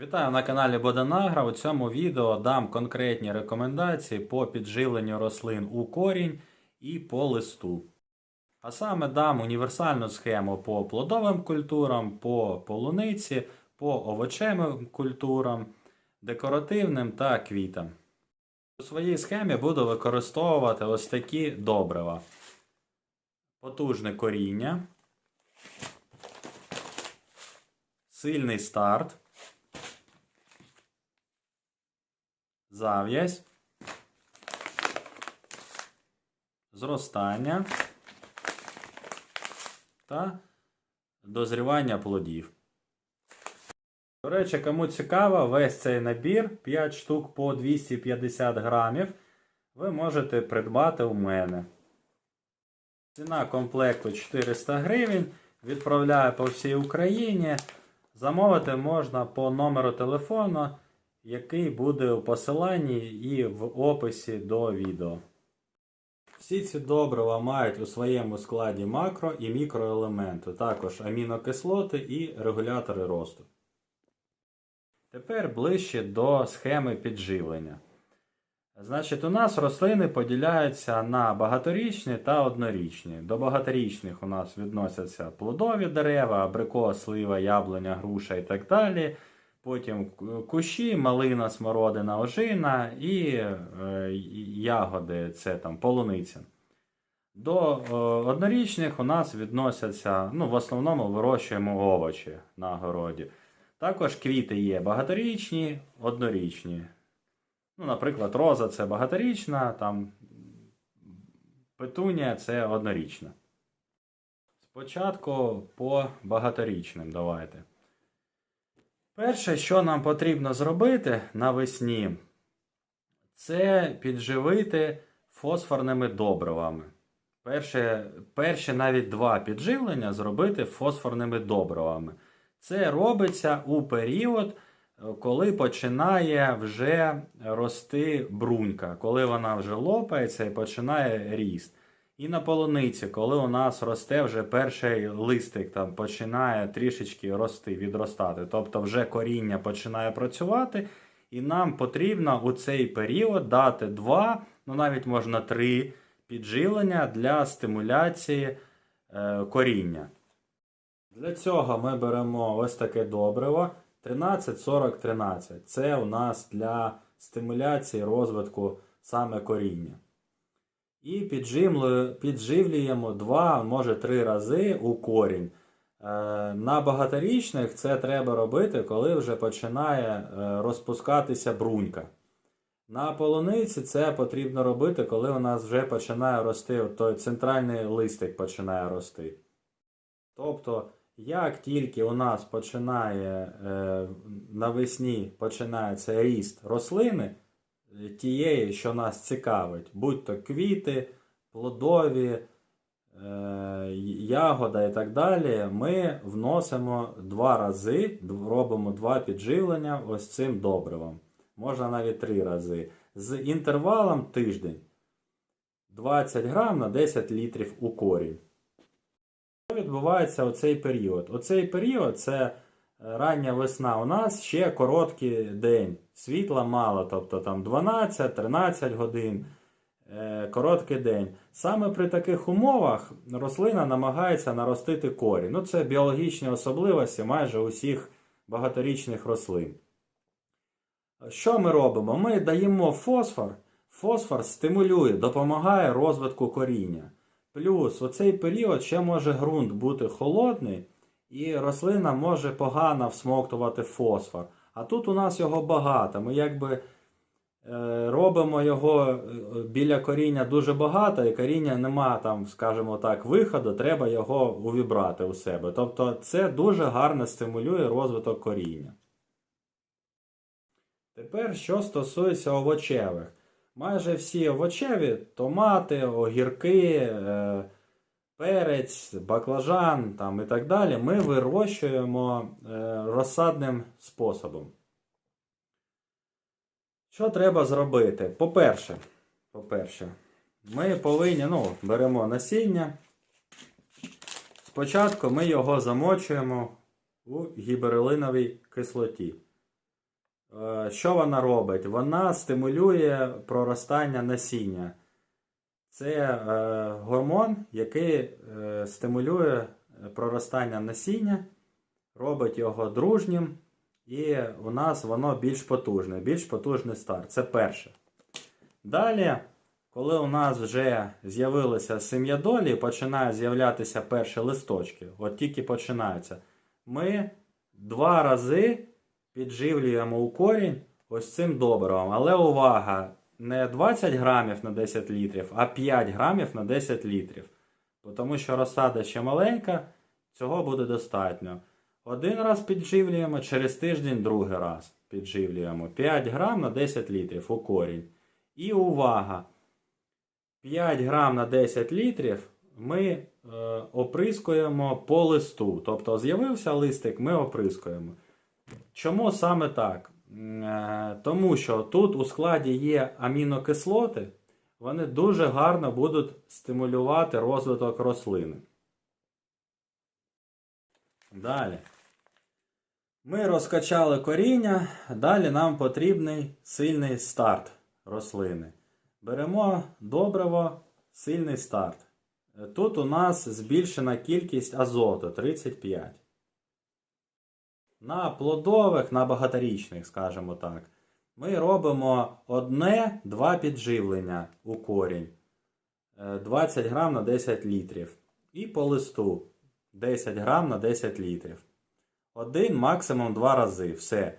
Вітаю на каналі Боданагра. У цьому відео дам конкретні рекомендації по підживленню рослин у корінь і по листу. А саме дам універсальну схему по плодовим культурам, по полуниці, по овочевим культурам, декоративним та квітам. У своїй схемі буду використовувати ось такі добрива. Потужне коріння, сильний старт. Зав'язь, зростання та дозрівання плодів. До речі, кому цікаво, весь цей набір 5 штук по 250 грамів ви можете придбати у мене. Ціна комплекту 400 гривень. Відправляю по всій Україні. Замовити можна по номеру телефону який буде у посиланні і в описі до відео. Всі ці добрива мають у своєму складі макро і мікроелементи, також амінокислоти і регулятори росту. Тепер ближче до схеми підживлення. Значить, у нас рослини поділяються на багаторічні та однорічні. До багаторічних у нас відносяться плодові дерева, абрикос, слива, яблуня, груша і так далі. Потім кущі, малина, смородина, ожина і е, ягоди, це там полуниця. До е, однорічних у нас відносяться, ну, в основному вирощуємо овочі на городі. Також квіти є багаторічні, однорічні. Ну, Наприклад, роза це багаторічна, там петунія це однорічна. Спочатку по багаторічним давайте. Перше, що нам потрібно зробити навесні, це підживити фосфорними добривами. Перше, перші навіть два підживлення зробити фосфорними добривами. Це робиться у період, коли починає вже рости брунька, коли вона вже лопається і починає ріст. І на полуниці, коли у нас росте вже перший листик, там починає трішечки рости, відростати. Тобто вже коріння починає працювати, і нам потрібно у цей період дати два, ну навіть можна три підживлення для стимуляції е, коріння. Для цього ми беремо ось таке добриво 13-40-13. Це у нас для стимуляції розвитку саме коріння. І підживлюємо 2, може 3 рази у корінь. Е, на багаторічних це треба робити, коли вже починає е, розпускатися брунька. На полуниці це потрібно робити, коли у нас вже починає рости, той центральний листик починає рости. Тобто, як тільки у нас починає е, навесні починається ріст рослини, тієї, що нас цікавить, будь-то квіти, плодові, е, ягода і так далі, ми вносимо два рази, робимо два підживлення ось цим добривом. Можна навіть три рази. З інтервалом тиждень 20 грам на 10 літрів у корінь. Що відбувається у цей період? Оцей період це рання весна у нас ще короткий день. Світла мало, тобто там 12-13 годин. Е, короткий день. Саме при таких умовах рослина намагається наростити корінь. Ну, Це біологічні особливості майже усіх багаторічних рослин. Що ми робимо? Ми даємо фосфор. Фосфор стимулює, допомагає розвитку коріння. Плюс у цей період ще може ґрунт бути холодний, і рослина може погано всмоктувати фосфор. А тут у нас його багато. Ми якби е, робимо його е, біля коріння дуже багато, і коріння нема там, скажімо так, виходу, треба його увібрати у себе. Тобто це дуже гарно стимулює розвиток коріння. Тепер, що стосується овочевих. Майже всі овочеві томати, огірки. Е, перець, баклажан там, і так далі, ми вирощуємо е, розсадним способом. Що треба зробити? По-перше, по-перше, ми повинні, ну, беремо насіння. Спочатку ми його замочуємо у гіберелиновій кислоті. Е, Що вона робить? Вона стимулює проростання насіння. Це е, гормон, який е, стимулює проростання насіння, робить його дружнім, і у нас воно більш потужне, більш потужний старт. Це перше. Далі, коли у нас вже з'явилися сем'ядолі, починають з'являтися перші листочки, от тільки починаються, ми два рази підживлюємо у корінь ось цим добривом. Але увага! Не 20 грамів на 10 літрів, а 5 грамів на 10 літрів. Тому що розсада ще маленька, цього буде достатньо. Один раз підживлюємо, через тиждень другий раз підживлюємо. 5 грам на 10 літрів у корінь. І увага! 5 грам на 10 літрів ми е, оприскуємо по листу. Тобто з'явився листик, ми оприскуємо. Чому саме так? Е, Тому що тут у складі є амінокислоти, вони дуже гарно будуть стимулювати розвиток рослини. Далі. Ми розкачали коріння, далі нам потрібний сильний старт рослини. Беремо добриво, сильний старт. Тут у нас збільшена кількість азоту 35. На плодових, на багаторічних, скажімо так, ми робимо одне-два підживлення у корінь. Е, 20 грам на 10 літрів. І по листу 10 грам на 10 літрів. Один, максимум два рази. Все.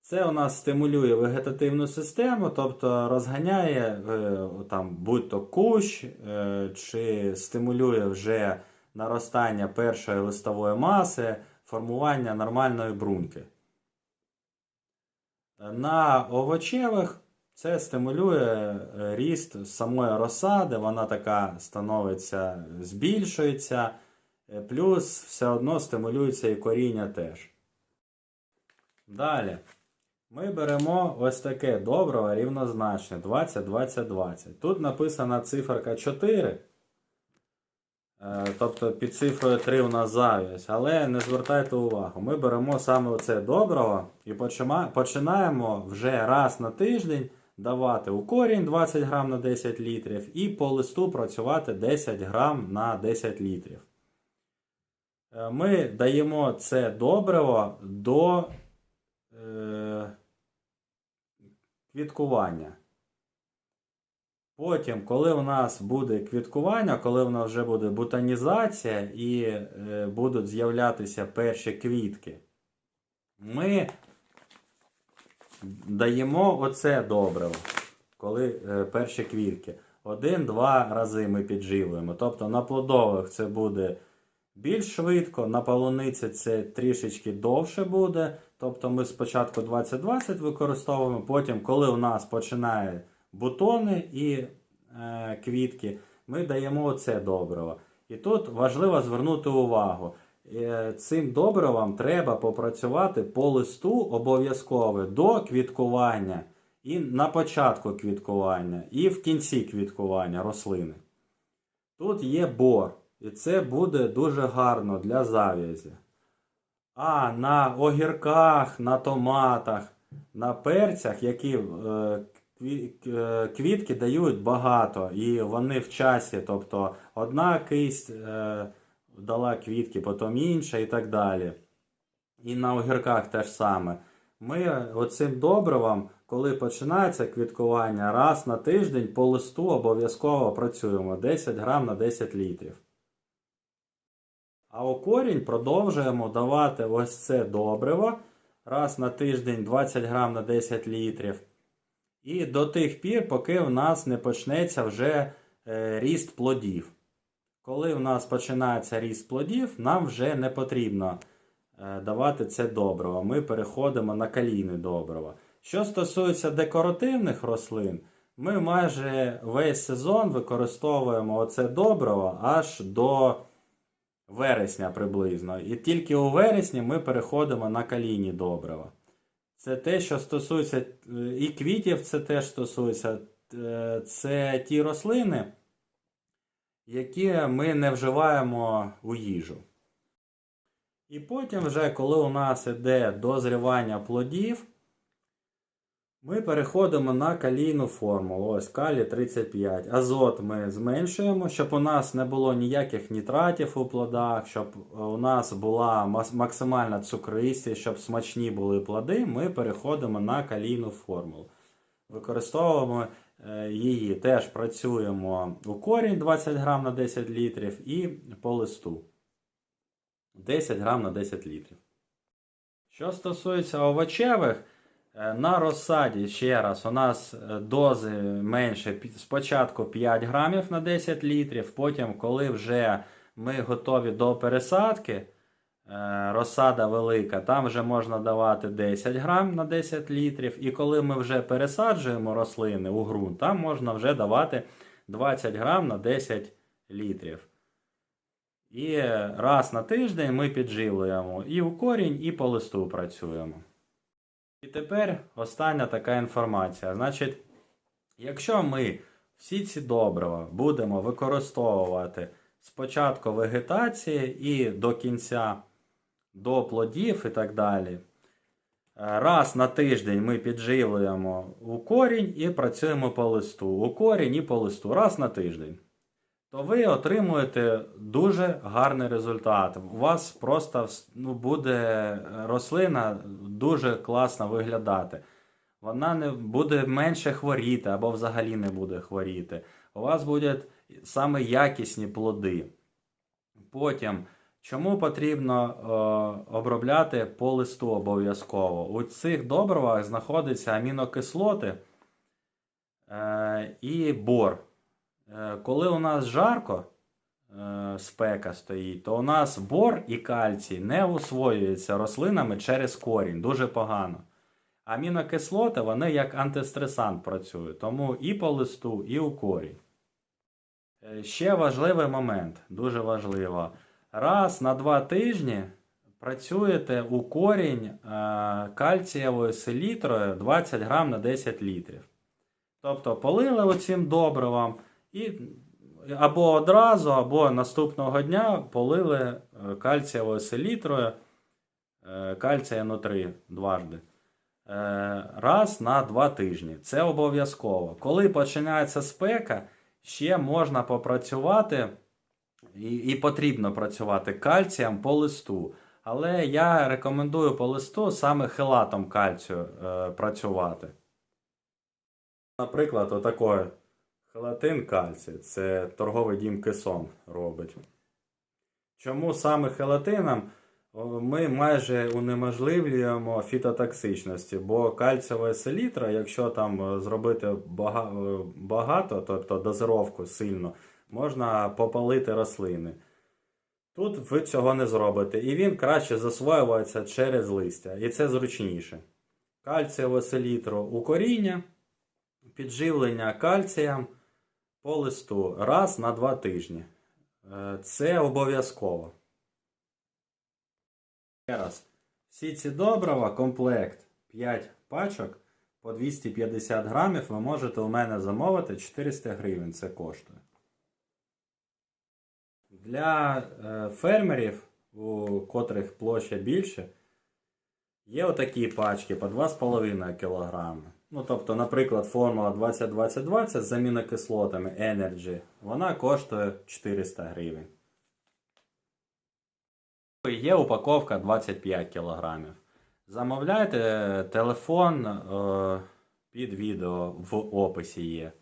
Це у нас стимулює вегетативну систему, тобто розганяє е, там, будь-то кущ, е, чи стимулює вже наростання першої листової маси, формування нормальної бруньки. На овочевих це стимулює е, ріст самої розсади, вона така становиться, збільшується, е, плюс все одно стимулюється і коріння теж. Далі. Ми беремо ось таке добриво рівнозначне 20-20-20. Тут написана циферка 4. Е, Тобто під цифрою 3 у нас завість. Але не звертайте увагу. Ми беремо саме оце добриво і починаємо вже раз на тиждень давати у корінь 20 грам на 10 літрів і по листу працювати 10 грам на 10 літрів. Е, Ми даємо це добриво до е, квіткування. Потім, коли у нас буде квіткування, коли у нас вже буде бутонізація і е, будуть з'являтися перші квітки, ми даємо оце добриво, коли е, перші квітки. Один-два рази ми підживлюємо. Тобто на плодових це буде більш швидко, на полуниці це трішечки довше буде. Тобто ми спочатку 20-20 використовуємо, потім, коли у нас починає бутони і е, квітки, ми даємо це добриво. І тут важливо звернути увагу. Е, Цим добривом треба попрацювати по листу обов'язково до квіткування, і на початку квіткування, і в кінці квіткування рослини. Тут є бор, і це буде дуже гарно для зав'язі. А на огірках, на томатах, на перцях, які е, квітки дають багато, і вони в часі, тобто одна кисть е, дала квітки, потім інша і так далі. І на огірках теж саме. Ми оцим добривом, коли починається квіткування, раз на тиждень по листу обов'язково працюємо 10 грам на 10 літрів. А у корінь продовжуємо давати ось це добриво раз на тиждень 20 грам на 10 літрів. І до тих пір, поки в нас не почнеться вже е, ріст плодів. Коли в нас починається ріст плодів, нам вже не потрібно е, давати це добриво. Ми переходимо на калійне добриво. Що стосується декоративних рослин, ми майже весь сезон використовуємо оце добриво аж до вересня приблизно. І тільки у вересні ми переходимо на калійні добрива. Це те, що стосується е, і квітів, це теж стосується. Е, Це ті рослини, які ми не вживаємо у їжу. І потім, вже, коли у нас іде дозрівання плодів, Ми переходимо на калійну формулу. Ось калій 35. Азот ми зменшуємо, щоб у нас не було ніяких нітратів у плодах, щоб у нас була максимальна цукристість, щоб смачні були плоди. Ми переходимо на калійну формулу. Використовуємо е, її. Теж працюємо у корінь 20 грам на 10 літрів і по листу 10 грам на 10 літрів. Що стосується овочевих, на розсаді ще раз у нас е, дози менше. Спочатку 5 грамів на 10 літрів, потім, коли вже ми готові до пересадки, е, розсада велика, там вже можна давати 10 грам на 10 літрів. І коли ми вже пересаджуємо рослини у ґрунт, там можна вже давати 20 грам на 10 літрів. І раз на тиждень ми підживлюємо і у корінь, і по листу працюємо. І тепер остання така інформація. Значить, якщо ми всі ці добрива будемо використовувати з початку вегетації і до кінця до плодів і так далі. е, Раз на тиждень ми підживлюємо у корінь і працюємо по листу. У корінь і по листу. Раз на тиждень то ви отримуєте дуже гарний результат. У вас просто ну, буде рослина дуже класно виглядати. Вона не буде менше хворіти або взагалі не буде хворіти. У вас будуть саме якісні плоди. Потім, чому потрібно е, обробляти по листу обов'язково? У цих добривах знаходяться амінокислоти е, і бор. Е, Коли у нас жарко, е, спека стоїть, то у нас бор і кальцій не усвоюються рослинами через корінь. Дуже погано. Амінокислоти вони як антистресант працюють, тому і по листу, і у корінь. Е, Ще важливий момент, дуже важливо. Раз на два тижні працюєте у корінь кальцієвою селітрою 20 грам на 10 літрів. Тобто полили оцим добривом і або одразу, або наступного дня полили е, кальцієвою селітрою е, кальція нутри дважди. Е, Раз на два тижні. Це обов'язково. Коли починається спека, ще можна попрацювати і, і потрібно працювати кальцієм по листу. Але я рекомендую по листу саме хелатом кальцію е, працювати. Наприклад, отакий хелатин кальцій. Це торговий дім Кесон робить. Чому саме хелатином? Ми майже унеможливлюємо фітотоксичності, бо кальцієва селітра, якщо там е, зробити е, багато, тобто дозировку сильно, можна попалити рослини. Тут ви цього не зробите, і він краще засвоюється через листя, і це зручніше. Кальцієву селітру у коріння, підживлення кальцієм по листу раз на два тижні. Е, Це обов'язково. Ще раз. Всі ці добрива, комплект 5 пачок по 250 грамів ви можете у мене замовити 400 гривень. Це коштує. Для е, фермерів, у котрих площа більше, є отакі пачки по 2,5 кг. Ну, тобто, наприклад, формула 20-20-20 з амінокислотами Energy, вона коштує 400 гривень. Є упаковка 25 кг. Замовляйте телефон е, під відео в описі є.